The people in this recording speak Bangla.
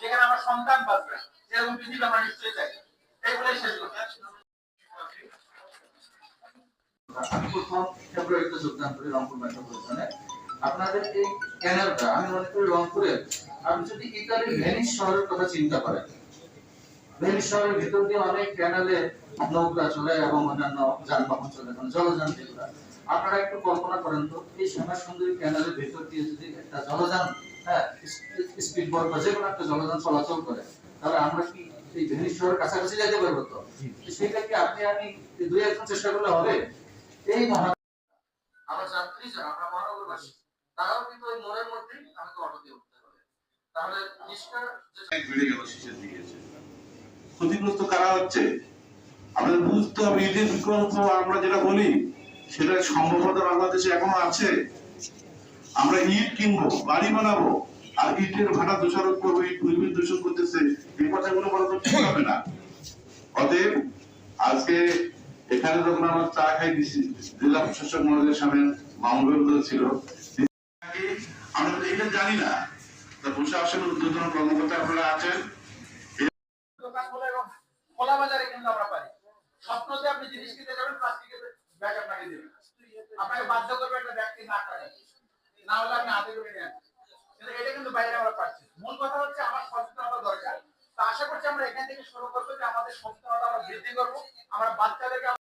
যেখানে আমার সন্তান বাঁচবে। পৃথিবী আমরা নিশ্চয়ই চাই। শেষ করছি। শহরের কথা চিন্তা করেন শহরের ভিতর দিয়ে অনেক ক্যানেলে চলে এবং অন্যান্য যানবাহন চলে মানে জলযান যেগুলো। আপনারা একটু কল্পনা করেন তো, এই সোনা সুন্দরী ক্যানেলের ভিতর দিয়ে যদি একটা জলযান হ্যাঁ স্পিড বোট বা যে কোনো একটা জলযান চলাচল করে তাহলে আমরা কি এই ভেনিস শহরের কাছাকাছি যেতে পারব তো? সেটা কি আপনি আমি দুই একজন চেষ্টা করলে হবে? এই মহা আমরা যাত্রী যারা আমরা মহানগরবাসী তারাও কিন্তু ওই মোড়ের মধ্যেই আমাকে অটো দিয়ে উঠতে হবে। তাহলে জিনিসটা বেড়ে গেল শেষের দিকে ক্ষতিগ্রস্ত কারা হচ্ছে? আমাদের বুঝতে হবে ঈদের বিকল্প আমরা যেটা বলি সেটা সম্ভবত বাংলাদেশে এখনও আছে। আমরা ইট কিনবো, বাড়ি বানাবো, আর ইটের ভাড়া দোষারোপ করব, ইট পরিবেশ দূষণ করতেছে, এই কথাগুলো বলা তো ঠিক হবে না। অতএব, আজকে এখানে যখন আমরা চা খাই দিছি, জেলা প্রশাসক মহোদয়ের সামনে মামুনুল ছিল আমরা তো এটা জানি না। তা প্রশাসন উদ্বোধন কর্মকর্তা আপনারা আছেন। আমরা পারি। স্বপ্নতে আপনি আপনাকে বাধ্য করবে একটা ব্যাগ না করার। না হলে আমি হাতে করে নিয়ে এটা কিন্তু বাইরে আমরা পাচ্ছি। মূল কথা হচ্ছে আমার সচেতনতা দরকার। তো আশা করছি আমরা এখান থেকে শুরু করব যে আমাদের সচেতনতা আমরা বৃদ্ধি করব। আমরা বাচ্চাদেরকে